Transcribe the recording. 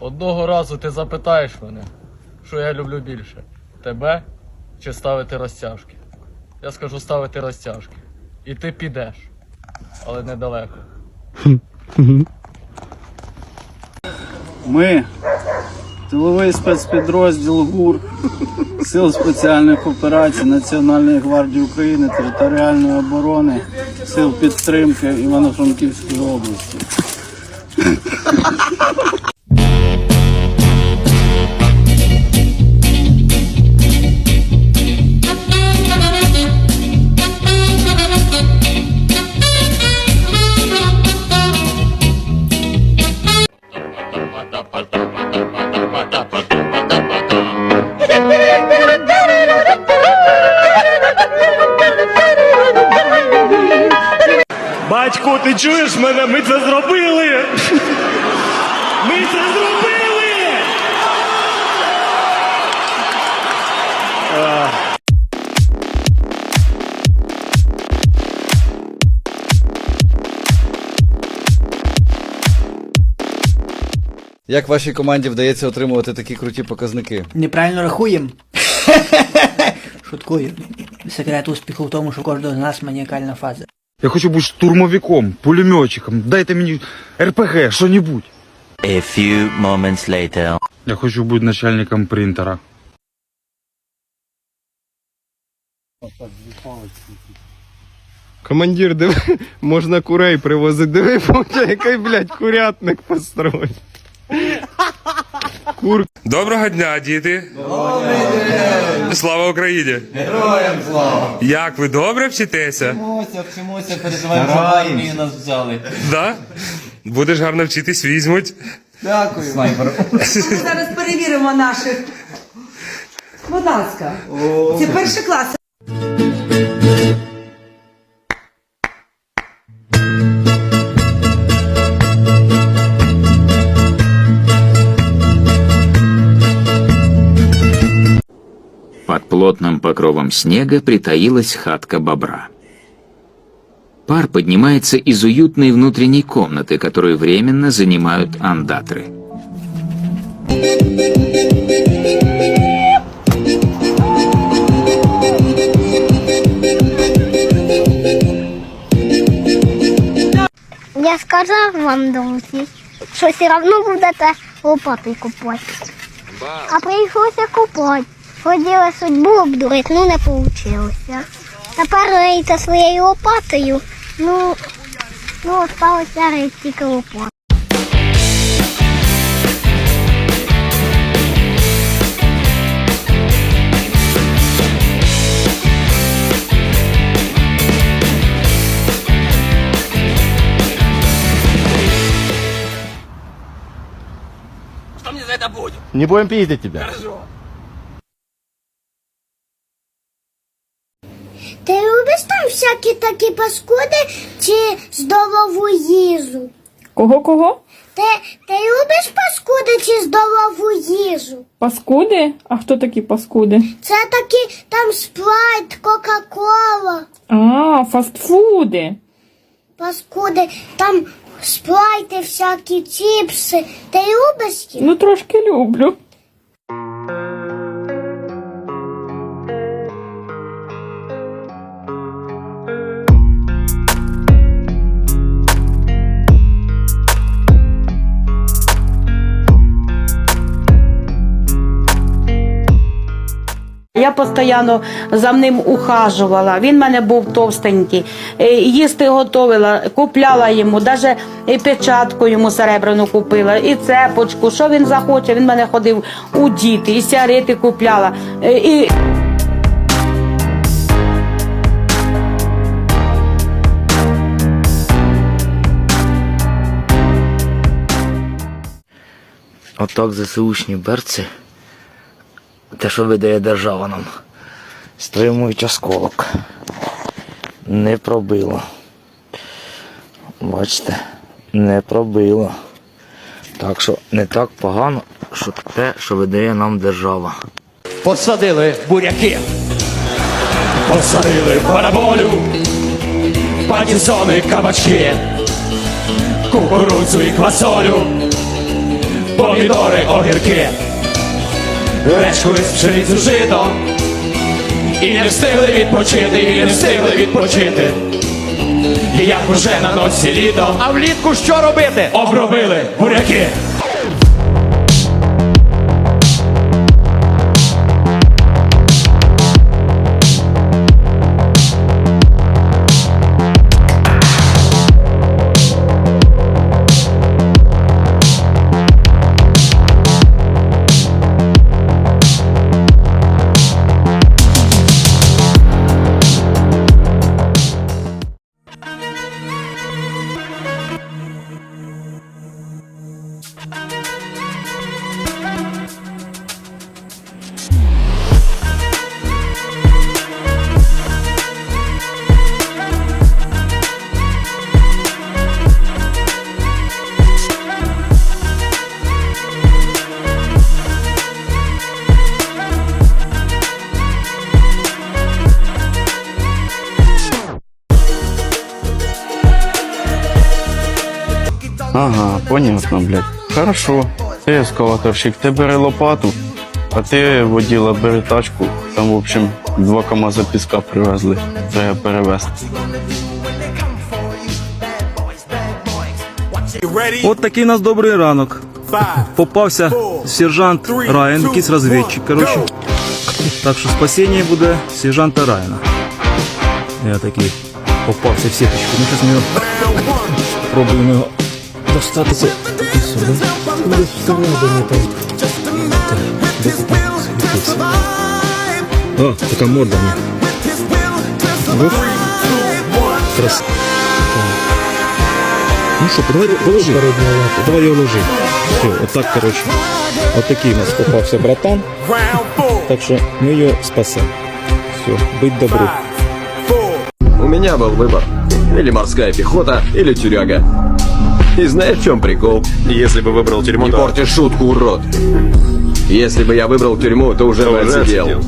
Одного разу ти запитаєш мене, що я люблю більше. Тебе чи ставити розтяжки? Я скажу ставити розтяжки. І ти підеш, але недалеко. Ми, тиловий спецпідрозділ ГУР Сил спеціальних операцій Національної гвардії України, територіальної оборони, сил підтримки Івано-Франківської області. Батьку, ти чуєш мене? Ми це зробили! Ми це зробили! Як вашій команді вдається отримувати такі круті показники? Неправильно рахуємо. Шуткую. Секрет успіху в тому, що у кожного з нас маніакальна фаза. Я хочу бути штурмовиком, пулеметчиком. Дайте мені РПГ, що-небудь. A few moments later. Я хочу бути начальником принтера. Командир, диви, можна курей привозити. Диви, який, блядь, курятник построїть. Кур... Доброго дня, діти! Слава Україні! Героям слава! Як ви добре вчитеся? Вчимося, вчимося, переживаємо, що в армію нас взяли. Да? Будеш гарно вчитись, візьмуть. Дякую. Зараз перевіримо наших. Будь ласка. Це перший клас. Под плотным покровом снега притаилась хатка бобра. Пар поднимается из уютной внутренней комнаты, которую временно занимают андатры. Я сказав вам, друзі, що все одно будете лопати купати. А прийшлося купати. Хотіла судьбу обдурити, ну не вийшло. Тепер рийте своєю лопатою. Ну, ну осталося рити тільки лопатою. Не будем пиздить тебя. Ти любиш там всякі такі паскуди чи здорову їжу? Кого кого? Ти, ти любиш паскуди чи здорову їжу? Паскуди? А хто такі паскуди? Це такі там спрайт, Кока-Кола. А, фастфуди. Паскуди, там спрайти, всякі чіпси. Ти любиш їх? Ну трошки люблю. Я постійно за ним ухажувала. Він мене був товстенький. Е, Їсти готувала, купляла йому, навіть печатку йому серебряну купила, і цепочку. Що він захоче? Він мене ходив у діти, і сигарети купляла. Е, І Отак ЗСУшні берці, те, що видає держава нам, стримують осколок. Не пробило. Бачите, не пробило. Так що не так погано, що те, що видає нам держава. Посадили буряки. Посадили параболю. Патісони, кабачки. Кукурудзу і квасолю. помідори, огірки. Речку із пшеницю жито. І не встигли відпочити, і не встигли відпочити. І як уже на носі літо. А влітку що робити? Обробили буряки. Ага, понятно, блядь. Хорошо. Ти ескалаторщик, ти бери лопату, а ти воділа бери тачку. Там, в общем, два КАМАЗа піска привезли. Треба перевезти. От такий у нас добрий ранок. Попався сержант Райан, якийсь розвідчик, коротше. Так що спасіння буде сержанта Райана. Я такий попався в сіточку. Ну, зараз ми його пробуємо сюди. Десь всередині там. Світився? О, така морда в нього. Оп. Крас. Ну що, давай положи. Давай його ложи. Все, отак, коротше. Отакий у нас попався братан. Так що ми його спасемо. Все, будь добру. У меня был выбор. Или морская пехота, или тюряга. И знаешь, в чем прикол? Если бы выбрал тюрьму, Не портишь шутку, урод. Если бы я выбрал тюрьму, то уже бы отсидел.